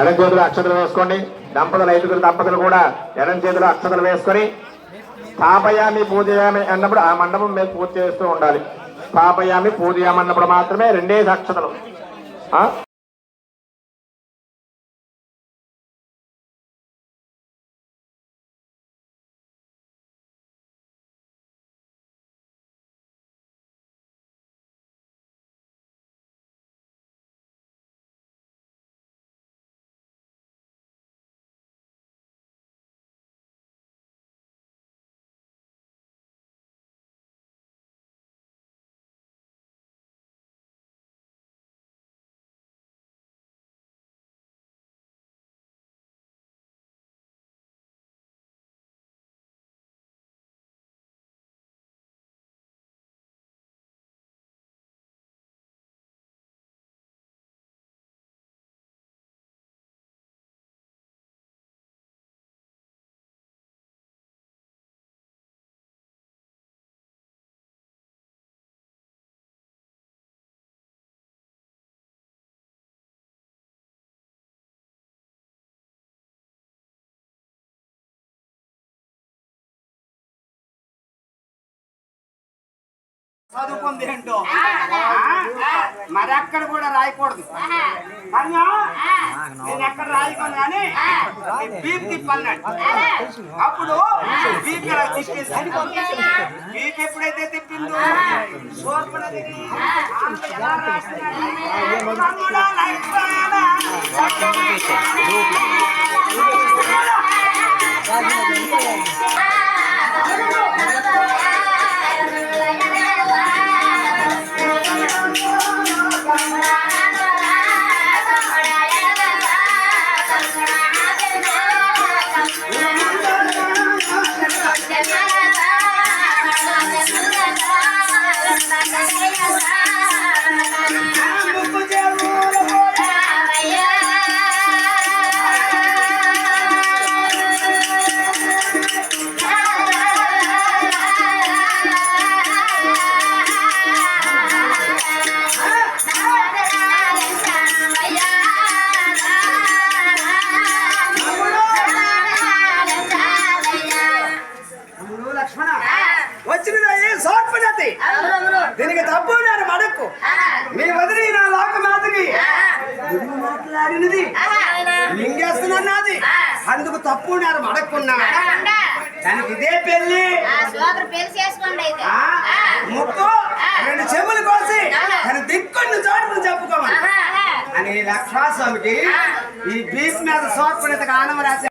ఎడం చేతులు అక్షతలు వేసుకోండి. దంపతులు ఐదుగురు దంపతులు కూడా ఎడం చేతులు అక్షతలు వేసుకొని స్థాపయామి పూజయామి అన్నప్పుడు ఆ మండపం మీద పూజ చేస్తూ ఉండాలి. స్థాపయామి పూజయామన్నప్పుడు మాత్రమే రెండే అక్షతలు. చదువుకుంది ఏంటో మరి అక్కడ కూడా రాయకూడదు. నేను ఎక్కడ రాయకూడదు కానీ బీప్ తిప్పన్నాడు అప్పుడు బీప్ ఇలా తిప్పేసి బీప్ ఎప్పుడైతే తిప్పిందో ఎలా రాసినాడు? వచ్చినది సోత్పజతి దీనికి తప్పు నేను మడక్కు. నీ వదిలి నా లోకమాతకి. నువ్వు మాట్లాడినది. అందుకు తప్పు నేను మడక్కున్నా. దానికి ఇదే పెళ్ళి ముక్కు రెండు చెవులు కోసి తన దిక్కున్న చోటు చెప్పుకోమని. అని లక్ష్మాస్వామికి ఈ బీచ్ మీద సోత్పడిత ఆనం రాశారు.